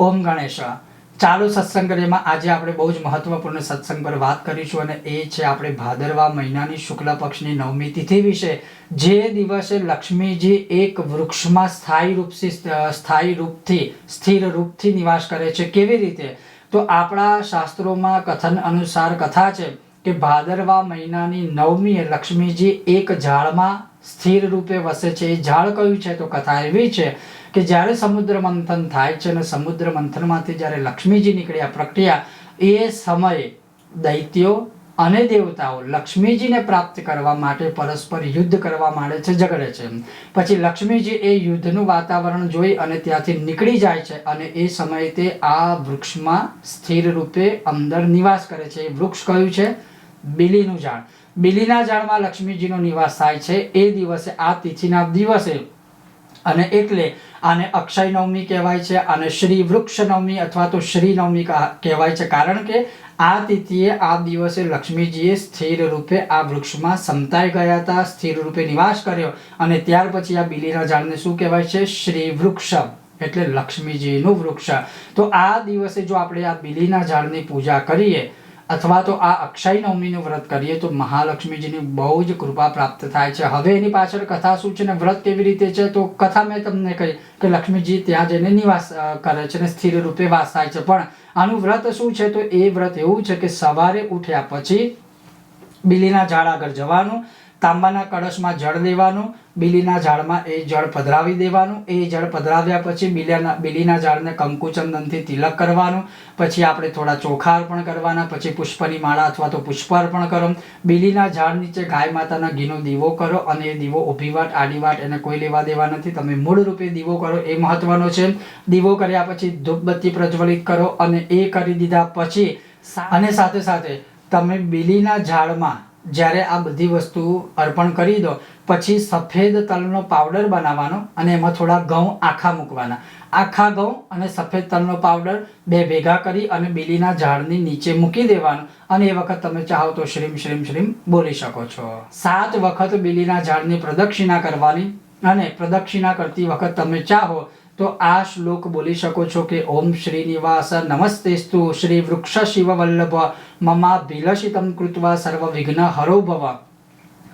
ઓમ ગણેશ. ચાલુ સત્સંગ કરીમાં આજે આપણે બહુ જ મહત્વપૂર્ણ સત્સંગ પર વાત કરીશું અને એ છે આપણે ભાદરવા મહિનાની શુક્લ પક્ષની નવમી તિથિ વિશે. જે દિવસે લક્ષ્મીજી એક વૃક્ષમાં સ્થાયી રૂપથી સ્થાયી રૂપથી સ્થિર રૂપથી નિવાસ કરે છે કેવી રીતે? તો આપણા શાસ્ત્રોમાં કથન અનુસાર કથા છે કે ભાદરવા મહિનાની નવમીએ લક્ષ્મીજી એક ઝાડમાં સ્થિર રૂપે વસે છે. એ ઝાડ કયું છે? તો કથા એવી છે કે જ્યારે સમુદ્ર મંથન થાય છે અને સમુદ્ર મંથનમાંથી જ્યારે લક્ષ્મીજી નીકળ્યા પ્રક્રિયા, એ સમયે દૈત્યો અને દેવતાઓ લક્ષ્મીજીને પ્રાપ્ત કરવા માટે પરસ્પર યુદ્ધ કરવા માંડે છે, ઝઘડે છે. પછી લક્ષ્મીજી એ યુદ્ધનું વાતાવરણ જોઈ અને ત્યાંથી નીકળી જાય છે અને એ સમયે તે આ વૃક્ષમાં સ્થિર રૂપે અંદર નિવાસ કરે છે. એ વૃક્ષ કયું છે? બિલીનું ઝાડ. બિલીના ઝાડમાં લક્ષ્મીજીનો નિવાસ થાય છે. એ દિવસે, આ તિથિના દિવસે અને એટલે આને અક્ષય નવમી કહેવાય છે અને શ્રી વૃક્ષ નવમી અથવા તો શ્રી નવમી કહેવાય છે. કારણ કે આ તિથિએ, આ દિવસે લક્ષ્મીજીએ સ્થિર રૂપે આ વૃક્ષમાં સમતાઈ ગયા હતા, સ્થિર રૂપે નિવાસ કર્યો અને ત્યાર પછી આ બિલીના ઝાડને શું કહેવાય છે? શ્રી વૃક્ષ એટલે લક્ષ્મીજીનું વૃક્ષ. તો આ દિવસે જો આપણે આ બિલીના ઝાડની પૂજા કરીએ અથવા તો આ અક્ષય નવમીનું વ્રત કરીએ તો મહાલક્ષ્મીજીની બહુ જ કૃપા પ્રાપ્ત થાય છે. હવે એની પાછળ કથા શું છે ને વ્રત કેવી રીતે છે? તો કથા મેં તમને કહી કે લક્ષ્મીજી ત્યાં જઈને નિવાસ કરે છે ને સ્થિર રૂપે વાસ થાય છે. પણ આનું વ્રત શું છે? તો એ વ્રત એવું છે કે સવારે ઉઠ્યા પછી બિલીના ઝાડ આગળ જવાનું તાંબાના કળશમાં જળ લેવાનું બિલીના ઝાડમાં એ જળ પધરાવી દેવાનું એ જળ પધરાવ્યા પછી બિલિયાના બિલીના ઝાડને કંકુચંદનથી તિલક કરવાનું પછી આપણે થોડા ચોખા અર્પણ કરવાના પછી પુષ્પની માળા અથવા તો પુષ્પ અર્પણ કરો બિલીના ઝાડ નીચે ગાય માતાના ઘીનો દીવો કરો અને એ દીવો ઊભી વાટ આડી વાટ એને કોઈ લેવા દેવા નથી. તમે મૂળ રૂપે દીવો કરો એ મહત્વનો છે. દીવો કર્યા પછી ધૂપબત્તી પ્રજ્વલિત કરો અને એ કરી દીધા પછી અને સાથે સાથે તમે બિલીના ઝાડમાં જ્યારે આ બધી વસ્તુ અર્પણ કરી દો, પછી સફેદ તલનો પાવડર બનાવવાનો અને એમાં થોડા ઘઉં આખા મૂકવાના. આખા ઘઉં અને સફેદ તલનો પાવડર બે ભેગા કરી અને બિલીના ઝાડની નીચે મૂકી દેવાનું અને એ વખત તમે ચાહો તો શ્રીમ શ્રીમ શ્રીમ બોલી શકો છો. સાત વખત બિલીના ઝાડની પ્રદક્ષિણા કરવાની અને પ્રદક્ષિણા કરતી વખત તમે ચાહો તો આ શ્લોક બોલી શકો છો કે, ઓમ શ્રીનિવાસ, નમસ્તેસ્તુ શ્રી વૃક્ષ શિવ વલ્લભ મમા ભિલષિતમ કૃત્વા સર્વ વિઘ્ન હરો ભવ.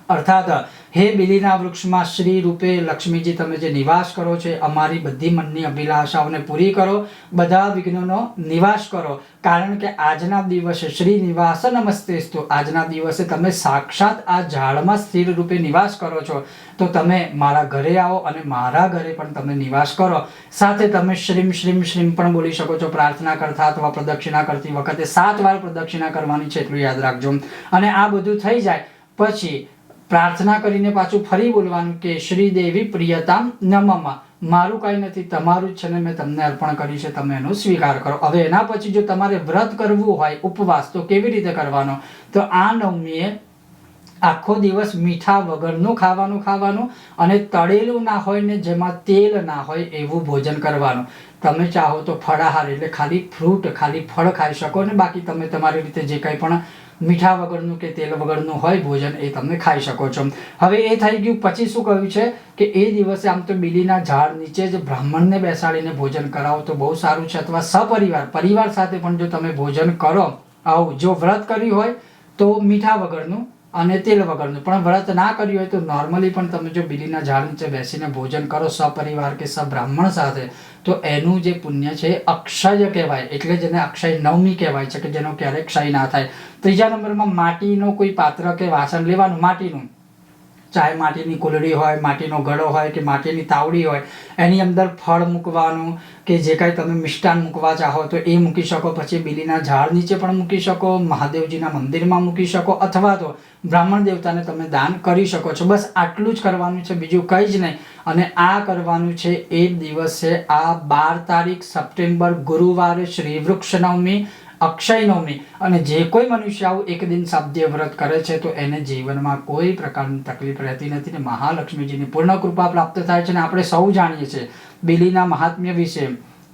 અર્થાત હે બિલીના વૃક્ષમાં શ્રી રૂપે લક્ષ્મીજી તમે જે નિવાસ કરો છો અમારી બધી મનની અભિલાષાઓને પૂરી કરો, બધા વિઘ્નોનો નિવાસ કરો. કારણ કે આજના દિવસે શ્રી નિવાસ, નમસ્તેસ્તુ. આજના દિવસે તમે સાક્ષાત આ ઝાડમાં સ્થિર રૂપે નિવાસ કરો છો. તો તમે મારા ઘરે આવો અને મારા ઘરે પણ તમે નિવાસ કરો. સાથે તમે શ્રીમ શ્રીમ શ્રીમ પણ બોલી શકો છો. પ્રાર્થના કરતા અથવા પ્રદક્ષિણા કરતી વખતે સાત વાર પ્રદક્ષિણા કરવાની છે, એટલું યાદ રાખજો. અને આ બધું થઈ જાય. પછી પ્રાર્થના કરીને પાછું ફરી બોલવાનું કે શ્રી દેવી પ્રિયતામ નમમ મારું કાંઈ નથી, તમારું જ છે ને મેં તમને અર્પણ કર્યું છે, તમે એનો સ્વીકાર કરો. હવે એના પછી જો તમારે વ્રત કરવું હોય, ઉપવાસ, તો કેવી રીતે કરવાનો? તો આ નવમીએ આખો દિવસ મીઠા વગરનું ખાવાનું ખાવાનું અને તળેલું ના હોય ને જેમાં તેલ ના હોય એવું ભોજન કરવાનું. તમે ચાહો તો ફળાહાર, એટલે ખાલી ફ્રૂટ, ખાલી ફળ ખાઈ શકો ને બાકી તમે તમારી રીતે જે કંઈ પણ મીઠા વગરનું કે તેલ વગરનું હોય ભોજન એ તમે ખાઈ શકો છો. હવે એ થઈ ગયું, પછી શું કહ્યું છે કે એ દિવસે આમ તો બીલીના ઝાડ નીચે જ બ્રાહ્મણને બેસાડીને ભોજન કરાવો તો બહુ સારું છે. અથવા સપરિવાર, પરિવાર સાથે પણ જો તમે ભોજન કરો, આવું, જો વ્રત કર્યું હોય તો મીઠા વગરનું અને તેલ વગરનું પણ વ્રત ના કર્યું હોય તો નોર્મલી પણ તમે જો બિલીના ઝાડ નીચે બેસીને ભોજન કરો સપરિવાર કે સબ્રાહ્મણ સાથે, તો એનું જે પુણ્ય છે એ અક્ષય કહેવાય. એટલે જેને અક્ષય નવમી કહેવાય છે કે જેનો ક્યારેય ક્ષય ના થાય. ત્રીજા નંબરમાં માટીનો કોઈ પાત્ર કે વાસણ લેવાનું, માટીનું. ચાહે માટીની કુલડી હોય, માટીનો ઘડો હોય કે માટીની તાવડી હોય, એની અંદર ફળ મૂકવાનું કે જે કાંઈ તમે મિષ્ટાન મૂકવા ચાહો તો એ મૂકી શકો. પછી બિલીના ઝાડ નીચે પણ મૂકી શકો, મહાદેવજીના મંદિરમાં મૂકી શકો અથવા તો બ્રાહ્મણ દેવતાને તમે દાન કરી શકો છો. બસ આટલું જ કરવાનું છે, બીજું કંઈ જ નહીં. અને આ કરવાનું છે, એ દિવસે આ બાર તારીખ સપ્ટેમ્બર ગુરુવારે શ્રી વૃક્ષ નવમી અક્ષય નવમી. અને જે કોઈ મનુષ્ય આવું એક દિન સાધ્ય વ્રત કરે છે, તો એને જીવનમાં કોઈ પ્રકારની તકલીફ રહેતી નથી ને મહાલક્ષ્મીજીની પૂર્ણ કૃપા પ્રાપ્ત થાય છે ને આપણે સૌ જાણીએ છીએ. બિલીના મહાત્મ્ય વિશે,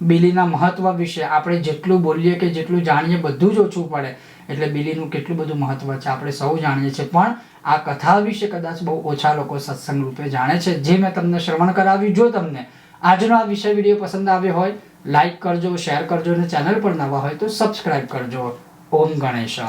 બિલીના મહત્વ વિશે આપણે જેટલું બોલીએ કે જેટલું જાણીએ બધું જ ઓછું પડે. એટલે બિલીનું કેટલું બધું મહત્વ છે આપણે સૌ જાણીએ છીએ. પણ આ કથા વિશે કદાચ બહુ ઓછા લોકો સત્સંગ રૂપે જાણે છે. જે મેં તમને શ્રવણ કરાવ્યું, જો તમને આજનો આ વિષય વીડિયો પસંદ આવ્યો હોય લાઈક કરજો શેર કરજો અને ચેનલ પર નવા હોય તો સબસ્ક્રાઇબ કરજો. ઓમ ગણેશ.